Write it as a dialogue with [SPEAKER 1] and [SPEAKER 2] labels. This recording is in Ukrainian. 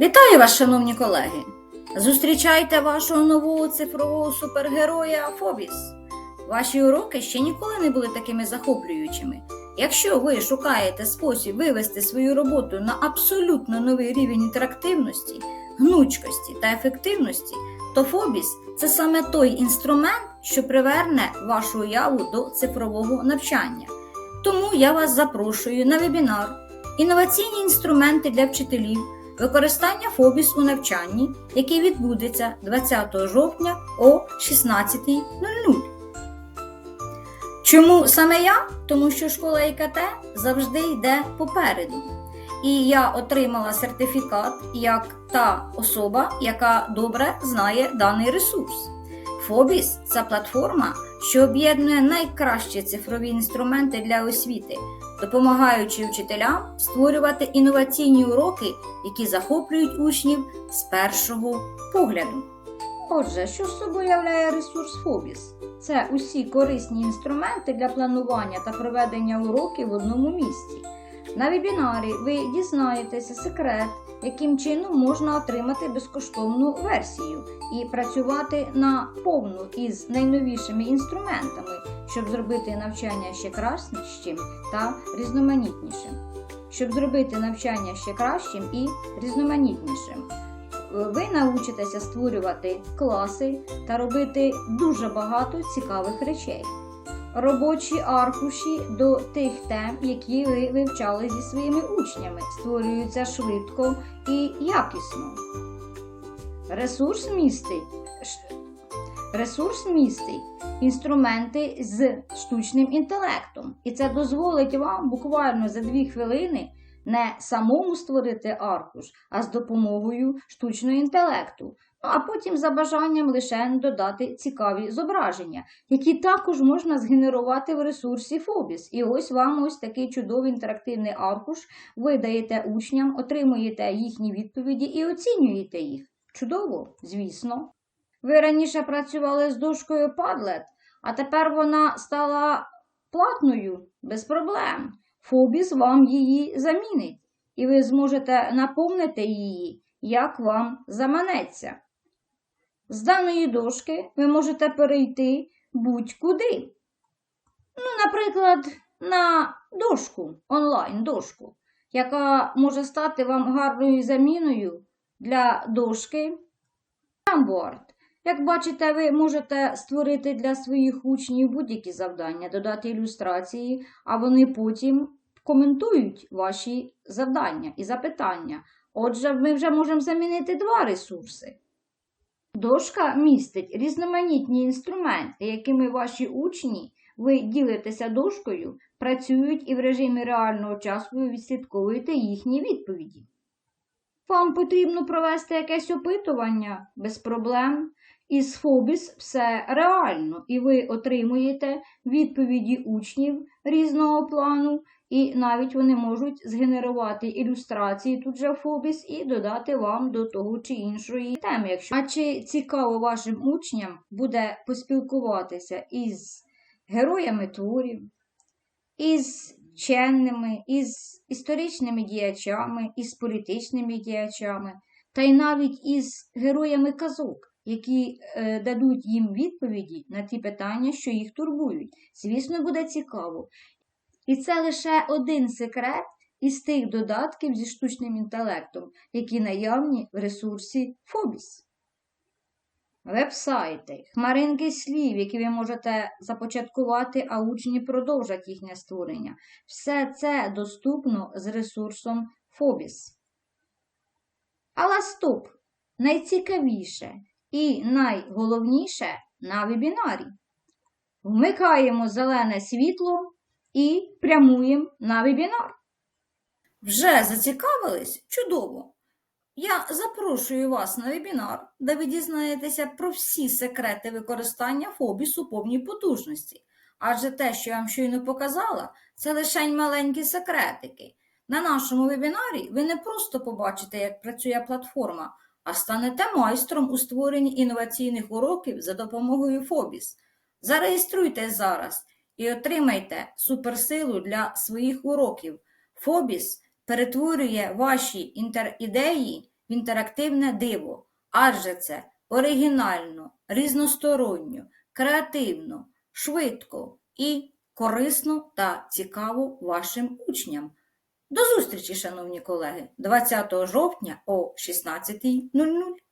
[SPEAKER 1] Вітаю вас, шановні колеги! Зустрічайте вашого нового цифрового супергероя Фобіс. Ваші уроки ще ніколи не були такими захоплюючими. Якщо ви шукаєте спосіб вивести свою роботу на абсолютно новий рівень інтерактивності, гнучкості та ефективності, то Фобіс це саме той інструмент, що приверне вашу уяву до цифрового навчання. Тому я вас запрошую на вебінар Інноваційні інструменти для вчителів. Використання ФОБІС у навчанні, який відбудеться 20 жовтня о 16.00. Чому саме я? Тому що школа ІКТ завжди йде попереду. І я отримала сертифікат як та особа, яка добре знає даний ресурс. Фобіс це платформа, що об'єднує найкращі цифрові інструменти для освіти, допомагаючи вчителям створювати інноваційні уроки, які захоплюють учнів з першого погляду. Отже, що з собою являє ресурс Фобіс? Це усі корисні інструменти для планування та проведення уроків в одному місці. На вебінарі ви дізнаєтеся секрет, яким чином можна отримати безкоштовну версію і працювати на повну із найновішими інструментами, щоб зробити навчання ще кращим та різноманітнішим. Щоб зробити навчання ще кращим і різноманітнішим. Ви научитеся створювати класи та робити дуже багато цікавих речей. Робочі аркуші до тих тем, які ви вивчали зі своїми учнями, створюються швидко і якісно. Ресурс містить Ресурс містить інструменти з штучним інтелектом, і це дозволить вам буквально за дві хвилини не самому створити аркуш, а з допомогою штучного інтелекту. А потім за бажанням лише додати цікаві зображення, які також можна згенерувати в ресурсі Фобіс. І ось вам ось такий чудовий інтерактивний аркуш. Ви даєте учням, отримуєте їхні відповіді і оцінюєте їх. Чудово, звісно. Ви раніше працювали з дошкою Padlet, а тепер вона стала платною без проблем. Фобіс вам її замінить, і ви зможете наповнити її, як вам заманеться. З даної дошки ви можете перейти будь-куди. Ну, наприклад, на дошку, онлайн-дошку, яка може стати вам гарною заміною для дошки Jamboard. Як бачите, ви можете створити для своїх учнів будь-які завдання, додати ілюстрації, а вони потім коментують ваші завдання і запитання. Отже, ми вже можемо замінити два ресурси. Дошка містить різноманітні інструменти, якими ваші учні, ви ділитеся дошкою, працюють і в режимі реального часу ви відслідковуєте їхні відповіді. Вам потрібно провести якесь опитування без проблем. Із Фобіс все реально, і ви отримуєте відповіді учнів різного плану, і навіть вони можуть згенерувати ілюстрації тут же Фобіс і додати вам до того чи іншої теми. Якщо... А чи цікаво вашим учням буде поспілкуватися із героями творів, із вченими, із історичними діячами, із політичними діячами, та й навіть із героями казок, які е, дадуть їм відповіді на ті питання, що їх турбують. Звісно, буде цікаво. І це лише один секрет із тих додатків зі штучним інтелектом, які наявні в ресурсі Фобіс. Вебсайти, хмаринки слів, які ви можете започаткувати, а учні продовжать їхнє створення. Все це доступно з ресурсом Фобіс. Але стоп! Найцікавіше і найголовніше на вебінарі. Вмикаємо зелене світло і прямуємо на вебінар. Вже зацікавились? Чудово! Я запрошую вас на вебінар, де ви дізнаєтеся про всі секрети використання Фобіс у повній потужності. Адже те, що я вам щойно показала, це лише маленькі секретики. На нашому вебінарі ви не просто побачите, як працює платформа, а станете майстром у створенні інноваційних уроків за допомогою Фобіс. Зареєструйтесь зараз і отримайте суперсилу для своїх уроків. Фобіс перетворює ваші інтерідеї в інтерактивне диво, адже це оригінально, різносторонньо, креативно, швидко і корисно та цікаво вашим учням. До зустрічі, шановні колеги, 20 жовтня о 16.00.